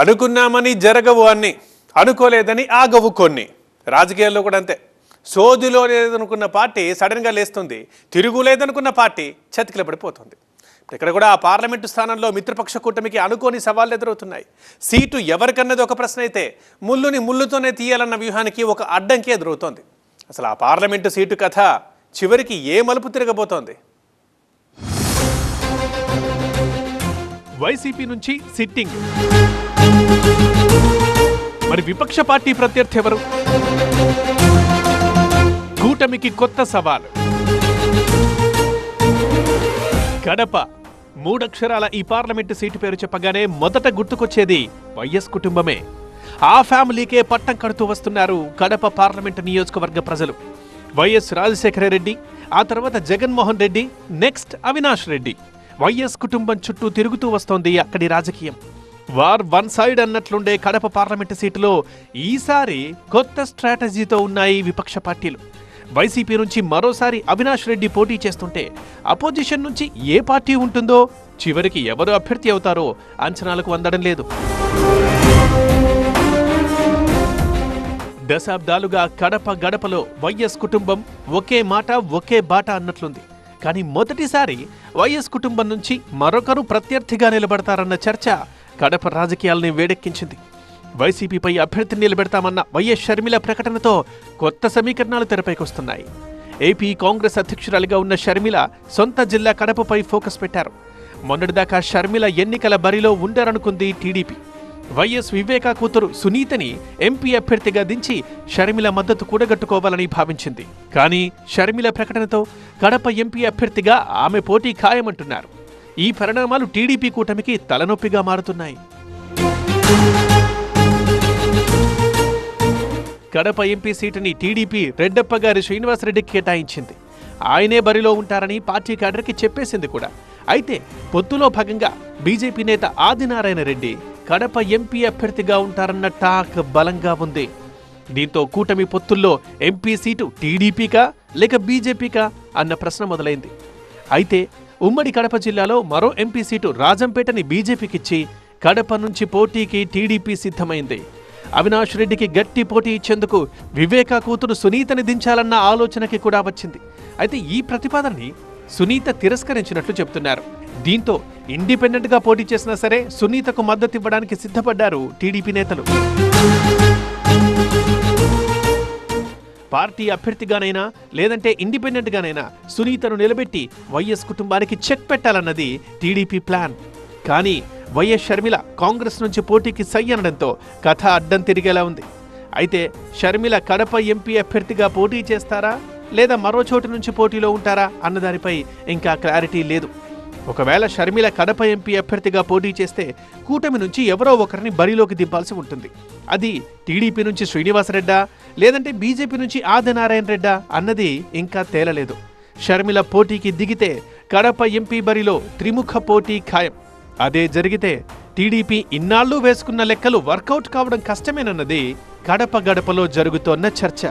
అనుకున్నామని జరగవు అన్ని అనుకోలేదని ఆగవు కొన్ని. రాజకీయాల్లో కూడా అంతే. సోదిలో లేదనుకున్న పార్టీ సడన్గా లేస్తుంది తిరుగులేదనుకున్న పార్టీ చతికిల పడిపోతుంది ఇక్కడ కూడా ఆ పార్లమెంటు స్థానంలో మిత్రపక్ష కూటమికి అనుకోని సవాళ్ళు ఎదురవుతున్నాయి. సీటు ఎవరికన్నది ఒక ప్రశ్న అయితే ముళ్ళుని ముళ్ళుతోనే తీయాలన్న వ్యూహానికి ఒక అడ్డంకి ఎదురవుతోంది. అసలు ఆ పార్లమెంటు సీటు కథ చివరికి ఏ మలుపు తిరగబోతోంది? వైసీపీ నుంచి సిట్టింగ్. మరి విపక్ష పార్టీ ప్రత్యర్థి ఎవరు? కూటమికి కొత్త సవాలు. కడప మూడక్షరాల ఈ పార్లమెంటు సీటు పేరు చెప్పగానే మొదట గుర్తుకొచ్చేది వైఎస్ కుటుంబమే. ఆ ఫ్యామిలీకే పట్టం కడుతూ వస్తున్నారు కడప పార్లమెంటు నియోజకవర్గ ప్రజలు. వైఎస్ రాజశేఖర రెడ్డి ఆ తర్వాత జగన్మోహన్ రెడ్డి నెక్స్ట్ అవినాష్ రెడ్డి. వైఎస్ కుటుంబం చుట్టూ తిరుగుతూ వస్తోంది అక్కడి రాజకీయం. వార్ వన్ సైడ్ అన్నట్లుండే కడప పార్లమెంటు సీటులో ఈసారి కొత్త స్ట్రాటజీతో ఉన్నాయి విపక్ష పార్టీలు. వైసీపీ నుంచి మరోసారి అవినాష్ రెడ్డి పోటీ చేస్తుంటే అపోజిషన్ నుంచి ఏ పార్టీ ఉంటుందో చివరికి ఎవరు అభ్యర్థి అవుతారో అంచనాలకు అందడం లేదు. దశాబ్దాలుగా కడప గడపలో వైఎస్ కుటుంబం ఒకే మాట ఒకే బాట అన్నట్లుంది. కానీ మొదటిసారి వైఎస్ కుటుంబం నుంచి మరొకరు ప్రత్యర్థిగా నిలబడతారన్న చర్చ కడప రాజకీయాల్ని వేడెక్కించింది. వైసీపీపై అభ్యర్థిని నిలబెడతామన్న వైఎస్ షర్మిల ప్రకటనతో కొత్త సమీకరణాలు తెరపైకొస్తున్నాయి. ఏపీ కాంగ్రెస్ అధ్యక్షురాలిగా ఉన్న షర్మిల సొంత జిల్లా కడపపై ఫోకస్ పెట్టారు. మొన్నటిదాకా షర్మిల ఎన్నికల బరిలో ఉండరనుకుంది టీడీపీ. వైఎస్ వివేకా కూతురు సునీతని ఎంపీ అభ్యర్థిగా దించి షర్మిల మద్దతు కూడగట్టుకోవాలని భావించింది. కానీ షర్మిల ప్రకటనతో కడప ఎంపీ అభ్యర్థిగా ఆమె పోటీ ఖాయమంటున్నారు. ఈ పరిణామాలు టీడీపీ కూటమికి తలనొప్పిగా మారుతున్నాయి. కడప ఎంపీ సీటుని టీడీపీ రెడ్డప్ప గారి శ్రీనివాసరెడ్డికి కేటాయించింది. ఆయనే బరిలో ఉంటారని పార్టీ క్యాడర్కి చెప్పేసింది కూడా. అయితే పొత్తులో భాగంగా బీజేపీ నేత ఆదినారాయణ రెడ్డి కడప ఎంపీ అభ్యర్థిగా ఉంటారన్న టాక్ బలంగా ఉంది. దీంతో కూటమి పొత్తుల్లో ఎంపీ సీటు టీడీపీకా లేక బీజేపీకా అన్న ప్రశ్న మొదలైంది. అయితే ఉమ్మడి కడప జిల్లాలో మరో ఎంపీ సీటు రాజంపేటని బీజేపీకిచ్చి కడప నుంచి పోటీకి టీడీపీ సిద్ధమైంది. అవినాష్ రెడ్డికి గట్టి పోటీ ఇచ్చేందుకు వివేకా కూతురు సునీతని దించాలన్న ఆలోచనకి కూడా వచ్చింది. అయితే ఈ ప్రతిపాదనని సునీత తిరస్కరించినట్లు చెబుతున్నారు. దీంతో ఇండిపెండెంట్గా పోటీ చేసినా సరే సునీతకు మద్దతు ఇవ్వడానికి సిద్ధపడ్డారు టీడీపీ నేతలు. పార్టీ అభ్యర్థిగానైనా లేదంటే ఇండిపెండెంట్గానైనా సునీతను నిలబెట్టి వైఎస్ కుటుంబానికి చెక్ పెట్టాలన్నది టీడీపీ ప్లాన్. కానీ వైఎస్ షర్మిల కాంగ్రెస్ నుంచి పోటీకి సై అనడంతో కథ అడ్డం తిరిగేలా ఉంది. అయితే షర్మిల కడప ఎంపీ అభ్యర్థిగా పోటీ చేస్తారా? లేదా మరో చోటు నుంచి పోటీలో ఉంటారా? అన్నదానిపై ఇంకా క్లారిటీ లేదు. ఒకవేళ షర్మిల కడప ఎంపీ అభ్యర్థిగా పోటీ చేస్తే కూటమి నుంచి ఎవరో ఒకరిని బరిలోకి దింపాల్సి ఉంటుంది. అది టీడీపీ నుంచి శ్రీనివాసరెడ్డా లేదంటే బీజేపీ నుంచి ఆదినారాయణ రెడ్డా అన్నది ఇంకా తేలలేదు. షర్మిల పోటీకి దిగితే కడప ఎంపీ బరిలో త్రిముఖ పోటీ ఖాయం. అదే జరిగితే టీడీపీ ఇన్నాళ్ళు వేసుకున్న లెక్కలు వర్కౌట్ కావడం కష్టమేనన్నది కడప గడపలో జరుగుతోన్న చర్చ.